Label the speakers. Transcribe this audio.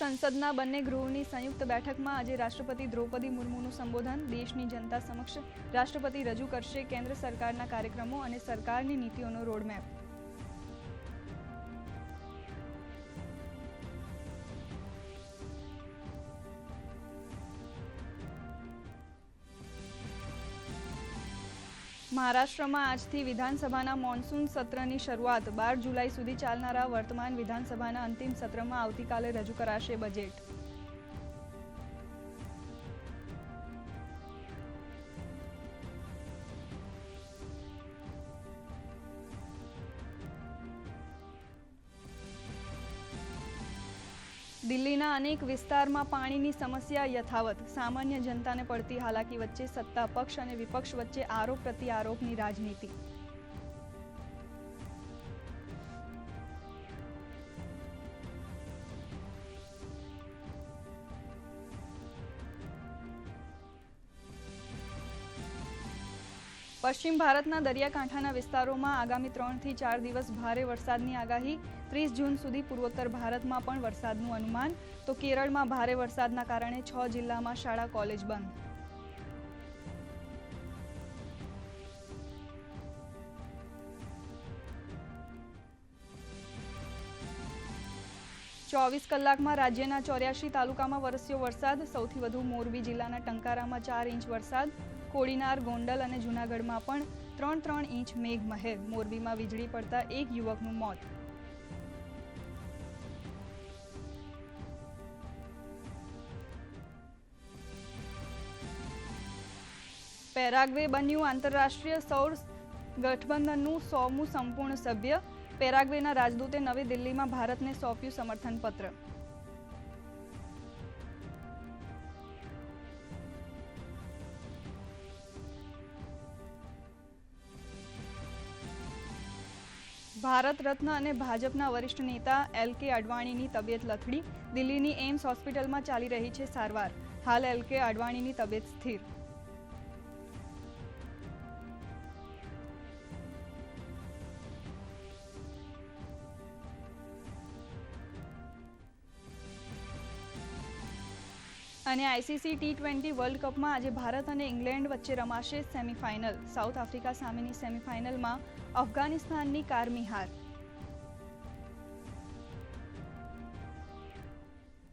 Speaker 1: સંસદના બંને ગૃહોની સંયુક્ત બેઠકમાં આજે રાષ્ટ્રપતિ દ્રૌપદી મુર્મુનું સંબોધન દેશની જનતા સમક્ષ રાષ્ટ્રપતિ રજૂ કરશે કેન્દ્ર સરકારના કાર્યક્રમો અને સરકારની નીતિઓનો રોડમેપ મહારાષ્ટ્રમાં આજથી વિધાનસભાના મોન્સૂન સત્રની શરૂઆત. બાર જુલાઈ સુધી ચાલનારા વર્તમાન વિધાનસભાના અંતિમ સત્રમાં આવતીકાલે રજૂ કરાશે બજેટ. દિલ્હીના અનેક વિસ્તારમાં પાણીની સમસ્યા યથાવત. સામાન્ય જનતાને પડતી હાલાકી વચ્ચે સત્તા પક્ષ અને વિપક્ષ વચ્ચે આરોપ પ્રત્યારોપની રાજનીતિ. પશ્ચિમ ભારતના દરિયાકાંઠાના વિસ્તારોમાં આગામી ત્રણથી ચાર દિવસ ભારે વરસાદની આગાહી. ત્રીસ જૂન સુધી પૂર્વોત્તર ભારતમાં પણ વરસાદનું અનુમાન. તો કેરળમાં ભારે વરસાદના કારણે છ જિલ્લામાં શાળા, કોલેજ બંધ. ચોવીસ કલાકમાં રાજ્યના ચોર્યાસી તાલુકામાં વરસ્યો વરસાદ, સૌથી વધુ મોરબી જિલ્લાના ટંકારામાં ચાર ઇંચ વરસાદ, કોડીનાર, ગોંડલ અને જૂનાગઢમાં પણ ત્રણ ત્રણ ઇંચ મેઘમહેર. મોરબીમાં વીજળી પડતા એક યુવકનું મોત. પેરાગ્વે બન્યું આંતરરાષ્ટ્રીય સૌર ગઠબંધનનું સોમું સંપૂર્ણ સભ્ય. પેરાગ્વેના રાજદૂતે નવી દિલ્હીમાં ભારતને સોંપ્યું સમર્થન પત્ર ભારત રત્ન અને ભાજપના વરિષ્ઠ નેતા એલ કે અડવાણીની તબિયત લથડી. દિલ્હીની એમ્સ હોસ્પિટલમાં ચાલી રહી છે સારવાર. હાલ એલ કે અડવાણીની તબિયત સ્થિર. અને આઈસીસી ટી ટ્વેન્ટી વર્લ્ડ કપમાં આજે ભારત અને ઇંગ્લેન્ડ વચ્ચે રમાશે સેમીફાઇનલ. સાઉથ આફ્રિકા સામેની સેમીફાઇનલમાં અફઘાનિસ્તાનની કારમી હાર.